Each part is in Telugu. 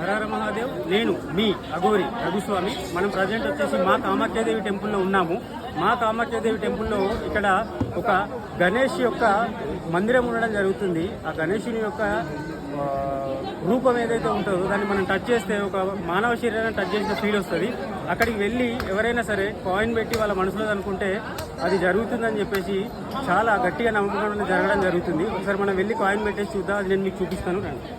హరహర మహాదేవ్ నేను మీ అఘోరి రఘుస్వామి మనం ప్రజెంట్ వచ్చేసి మా కామాఖ్యాదేవి టెంపుల్లో ఉన్నాము. మా కామాఖ్యాదేవి టెంపుల్లో ఇక్కడ ఒక గణేష్ యొక్క మందిరం ఉండడం జరుగుతుంది. ఆ గణేషుని యొక్క రూపం ఏదైతే ఉంటుందో దాన్ని మనం టచ్ చేస్తే ఒక మానవ శరీరాన్ని టచ్ చేసిన ఫీల్ వస్తుంది. అక్కడికి వెళ్ళి ఎవరైనా సరే కాయిన్ పెట్టి వాళ్ళ మనసులో అనుకుంటే అది జరుగుతుందని చెప్పేసి చాలా గట్టిగా నమ్మకం జరగడం జరుగుతుంది. ఒకసారి మనం వెళ్ళి కాయిన్ పెట్టేసి చూద్దాం. అది నేను మీకు చూపిస్తాను. రండి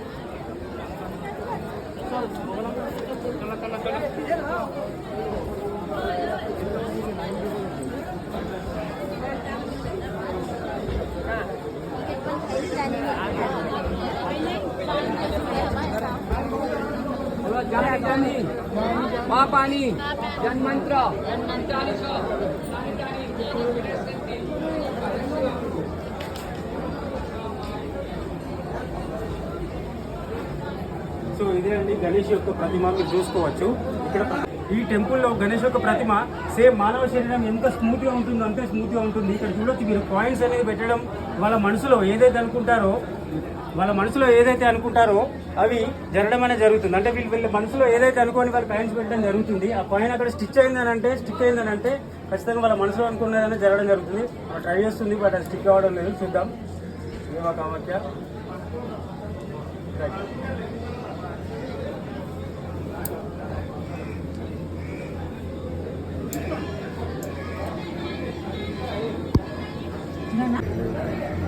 जानी माँ पानी so ఇదే అండి. గణేష్ యొక్క ప్రతిమ మీరు చూసుకోవచ్చు. ఇక్కడ ఈ టెంపుల్లో గణేష్ యొక్క ప్రతిమ సేమ్ మానవ శరీరం ఎంత స్మూత్గా ఉంటుందో అంతే స్మూత్గా ఉంటుంది. ఇక్కడ చూడొచ్చు మీరు కాయిన్స్ అనేది పెట్టడం వాళ్ళ మనసులో ఏదైతే అనుకుంటారో వాళ్ళ మనసులో ఏదైతే అనుకుంటారో అవి జరగడం అనేది జరుగుతుంది. అంటే వీళ్ళు వీళ్ళ మనసులో ఏదైతే అనుకోని వాళ్ళు కాయిన్స్ పెట్టడం జరుగుతుంది. ఆ కాయిన్ అక్కడ స్టిచ్ అయిందని అంటే స్టిక్ అయిందని అంటే ఖచ్చితంగా వాళ్ళ మనసులో అనుకున్నదని జరగడం జరుగుతుంది. ట్రై చేస్తుంది బట్ అది స్టిక్ అవ్వడం లేదు. చూద్దాం. ఏమా కామాఖ్య な。